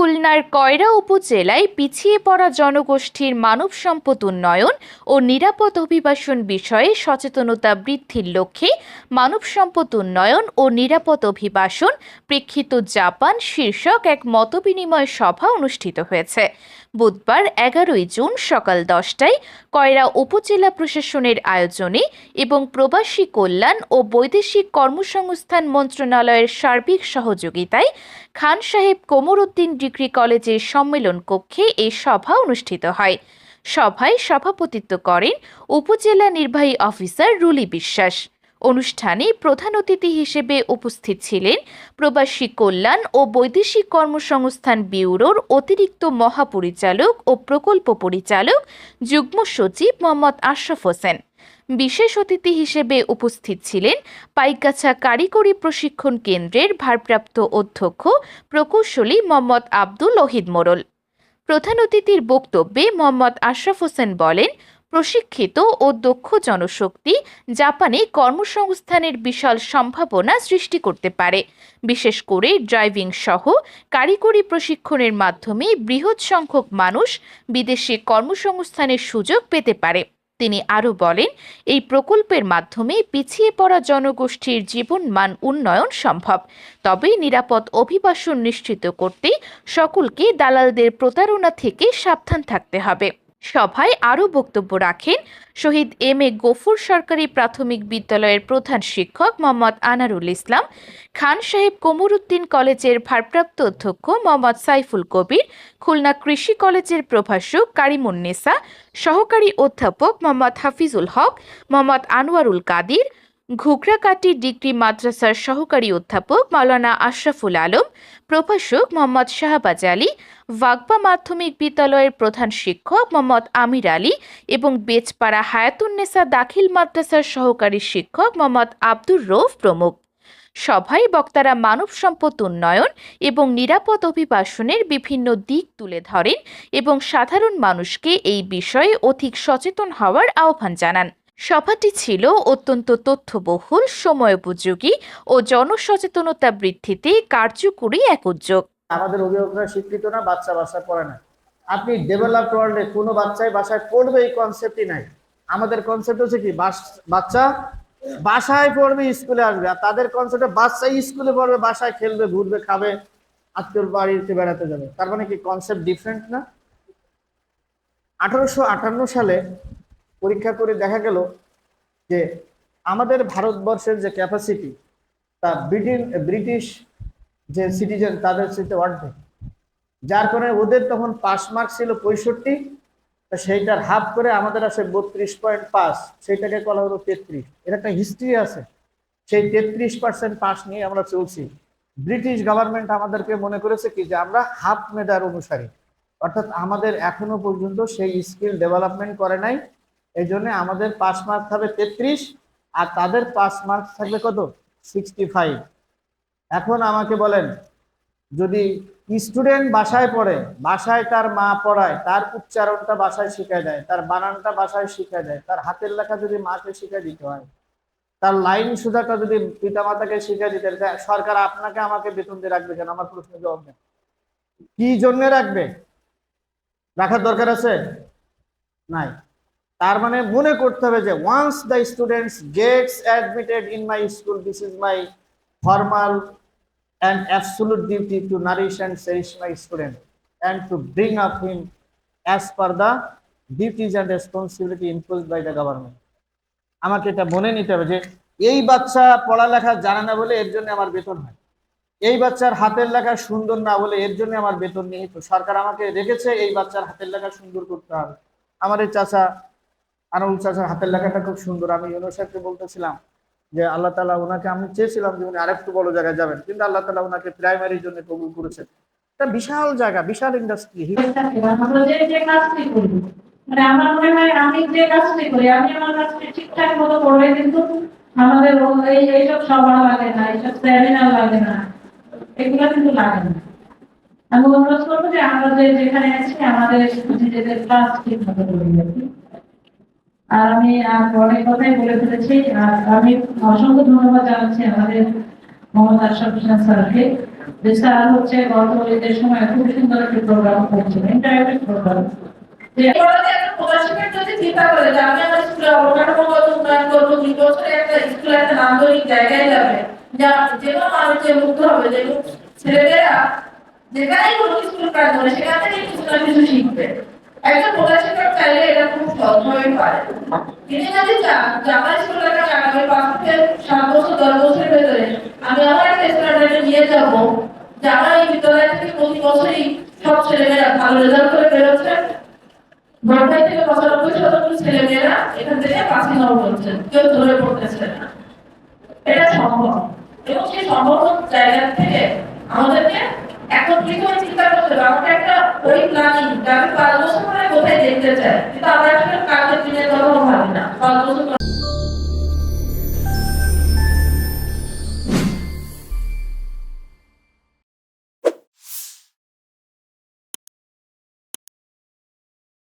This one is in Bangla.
খুলনার কয়রা উপজেলায় পিছিয়ে পড়া জনগোষ্ঠীর মানব সম্পদ উন্নয়ন ও নিরাপদ অভিবাসন বিষয়ে সচেতনতা বৃদ্ধির লক্ষ্যে মানব সম্পদ উন্নয়ন ও নিরাপদ অভিবাসন, প্রেক্ষিত জাপান শীর্ষক এক মতবিনিময় সভা অনুষ্ঠিত হয়েছে। বুধবার এগারোই জুন সকাল দশটায় কয়রা উপজেলা প্রশাসনের আয়োজনে এবং প্রবাসী কল্যাণ ও বৈদেশিক কর্মসংস্থান মন্ত্রণালয়ের সার্বিক সহযোগিতায় খান সাহেব কোমরউদ্দিন ডিগ্রি কলেজের সম্মেলন কক্ষে এই সভা অনুষ্ঠিত হয়। সভায় সভাপতিত্ব করেন উপজেলা নির্বাহী অফিসার রুলি বিশ্বাস। অনুষ্ঠানে প্রধান অতিথি হিসেবে উপস্থিত ছিলেন প্রবাসী কল্যাণ ও বৈদেশিক কর্মসংস্থান ব্যুরোর অতিরিক্ত মহাপরিচালক ও প্রকল্প পরিচালক, যুগ্ম সচিব মোহাম্মদ আশরাফ হোসেন। বিশেষ অতিথি হিসেবে উপস্থিত ছিলেন পাইকাছা কারিগরি প্রশিক্ষণ কেন্দ্রের ভারপ্রাপ্ত অধ্যক্ষ প্রকৌশলী মোহাম্মদ আব্দুল ওহিদ মোরল। প্রধান অতিথির বক্তব্যে মোহাম্মদ আশরাফ হোসেন বলেন প্রশিক্ষিত ও দক্ষ জনশক্তি জাপানে কর্মসংস্থানের বিশাল সম্ভাবনা সৃষ্টি করতে পারে। বিশেষ করে ড্রাইভিং সহ কারিগরি প্রশিক্ষণের মাধ্যমে বৃহৎ সংখ্যক মানুষ বিদেশে কর্মসংস্থানের সুযোগ পেতে পারে। তিনি আরও বলেন, এই প্রকল্পের মাধ্যমে পিছিয়ে পড়া জনগোষ্ঠীর জীবনমান উন্নয়ন সম্ভব। তবে নিরাপদ অভিবাসন নিশ্চিত করতে সকলকে দালালদের প্রতারণা থেকে সাবধান থাকতে হবে। সভায় আরও বক্তব্য রাখেন শহীদ এম এ গফুর সরকারি প্রাথমিক বিদ্যালয়ের প্রধান শিক্ষক মোহাম্মদ আনারুল ইসলাম, খান সাহেব কোমরউদ্দিন কলেজের ভারপ্রাপ্ত অধ্যক্ষ মোহাম্মদ সাইফুল কবির, খুলনা কৃষি কলেজের প্রভাষক কারিমুন্নেসা সহকারী অধ্যাপক মোহাম্মদ হাফিজুল হক, মোহাম্মদ আনোয়ারুল কাদির ঘুগরাকাটি ডিগ্রি মাদ্রাসার সহকারী অধ্যাপক মাওলানা আশরাফুল আলম, প্রভাষক মোহাম্মদ শাহবাজ আলী ওয়াগবা মাধ্যমিক বিদ্যালয়ের প্রধান শিক্ষক মোহাম্মদ আমির আলী এবং বেচপাড়া হায়াতুন্নেসা দাখিল মাদ্রাসার সহকারী শিক্ষক মোহাম্মদ আব্দুর রৌফ প্রমুখ। সভায় বক্তারা মানব সম্পদ উন্নয়ন এবং নিরাপদ অভিবাসনের বিভিন্ন দিক তুলে ধরেন এবং সাধারণ মানুষকে এই বিষয়ে অধিক সচেতন হওয়ার আহ্বান জানান। সভাটি ছিল অত্যন্ত তথ্যবহুল, সময়োপযোগী ও জনসচেতনতা বৃদ্ধিতে কার্যকরী এক উদ্যোগ। আমাদের অভিভাবকরা শিক্ষিত না, বাচ্চা বাসায় পড়ে না। আপনি ডেভেলপড ওয়ার্ল্ডে কোনো বাচ্চাই বাসায় পড়বে এই কনসেপ্টই নাই। আমাদের কনসেপ্ট হচ্ছে কি বাচ্চা বাসায় পড়বে, স্কুলে আসবে। আর তাদের কনসেপ্টে বাচ্চা স্কুলে পড়বে, বাসায় খেলবে, ঘুরবে, খাবে আত্মীয় বাড়িতে বেড়াতে যাবে। তার মানে কি কনসেপ্ট ডিফারেন্ট না? আঠারোশো আটান্ন সালে পরীক্ষা করে দেখা গেল যে আমাদের ভারতবর্ষের যে ক্যাপাসিটি তা ব্রিটিশ ব্রিটিশ যে সিটিজেন তাদের সাথে অর্ধেক। যার কারণে ওদের তখন পাস মার্ক ছিল পঁয়ষট্টি, তা সেইটার হাফ করে আমাদের আছে বত্রিশ পয়েন্ট পাস সেইটাকে বলা হলো তেত্রিশ। এর একটা হিস্ট্রি আছে। সেই তেত্রিশ পার্সেন্ট পাস নিয়ে আমরা চলছি। ব্রিটিশ গভর্নমেন্ট আমাদেরকে মনে করেছে কি যে আমরা হাফ মেধার অনুসারী, অর্থাৎ আমাদের এখনও পর্যন্ত সেই স্কিল ডেভেলপমেন্ট করে নাই। এই জন্য আমাদের পাস মার্ক থাকবে তেত্রিশ আর তাদের পাস মার্ক থাকবে কত? সিক্সটি ফাইভ এখন আমাকে বলেন যদি স্টুডেন্ট বাসায় পড়ে বাসায় তার মা পড়ায় তার উচ্চারণটা বাসায় শিখায় দেয় তার বানানটা বাসায় শিখায় দেয় তার হাতের লেখা যদি মাকে শিখে দিতে হয় তার লাইন সুধাটা যদি পিতামাতাকে শিখে দিতে হয়, সরকার আপনাকে আমাকে বেতন দিয়ে রাখবে কেন? আমার প্রশ্নের জবাব দেন। কি জন্য রাখবে? রাখার দরকার আছে? নাই। তার মানে মনে করতে হবে যে once the students gets admitted in my school this is my formal and absolute duty to nourish and cherish my student and to bring up him as per the duties and responsibility imposed by the government আমাকে এটা মনে নিতে হবে যে এই বাচ্চা পড়ালেখা জানে না বলে এর জন্য আমার বেতন হয়। এই বাচ্চার হাতের লেখা সুন্দর না বলে এর জন্য আমার বেতন নিহিত। সরকার আমাকে রেখেছে এই বাচ্চার হাতের লেখা সুন্দর করতে হবে। আমার এই চাচা আনুল চাচার হাতের লেখাটা খুব সুন্দর। আমি ইউনো সাহেবকে বলতেছিলাম যে আল্লাহ তালা ওনাকে আমি চেয়েছিলাম যে উনি আরেকটু বড় জায়গায় যাবেন, কিন্তু আল্লাহ তালা ওনাকে প্রাইমারির জন্য কবুল করেছেন। এটা বিশাল জায়গা, বিশাল ইন্ডাস্ট্রি মানে আমি ঠিকঠাক মতো করলে কিন্তু আমাদের এই এইসব সভা লাগে না, এইসব লাগে না, এগুলো কিন্তু লাগে আমি অনুরোধ করব যে আমরা যে যেখানে আছি, আমাদের নিজেদের কাজ ঠিকভাবে করি আর। আর আমি অনেক কথাই বলে ফেলেছি। আর আমি অসংখ্য ধন্যবাদ জানাচ্ছি আমাদের মোহাম্মদ আশরাফ হোসেন স্যারকে। যে স্যার হচ্ছে গত ঈদের সময় খুব সুন্দর একটি প্রোগ্রাম করছেন ইন্টারেক্টিভ প্রোগ্রাম একটা জায়গায় যাবে, যা যে কোনো মানুষের মুগ্ধ হবে, যে ছেলেমেয়েরা যেখানেই কোনো স্কুল কাজ করে সেখান কিছু শিখবে স্কলারশিপের চাইলে এটা খুব সহজভাবে পারে তিনি ছেলেমেয়েরা, ভালো রেজাল্ট করে বেরোচ্ছে নব্বই থেকে পঁচানব্বই শতাংশ ছেলে মেয়েরা এখান থেকে পাসিং আউট হচ্ছে কেউ ধরে পড়তেছে না। এটা সম্ভব। এবং সেই সম্ভব জায়গা থেকে আমাদেরকে একত্রিত হয়ে চিন্তা করতে হবে। আমাকে একটা ওই প্ল্যানিং আমি পাঁচ বছর পরে কোথায় দেখতে চাই কিন্তু আমরা আসলে কাজের দিনের তখন ভাবি না। পাঁচ বছর পরে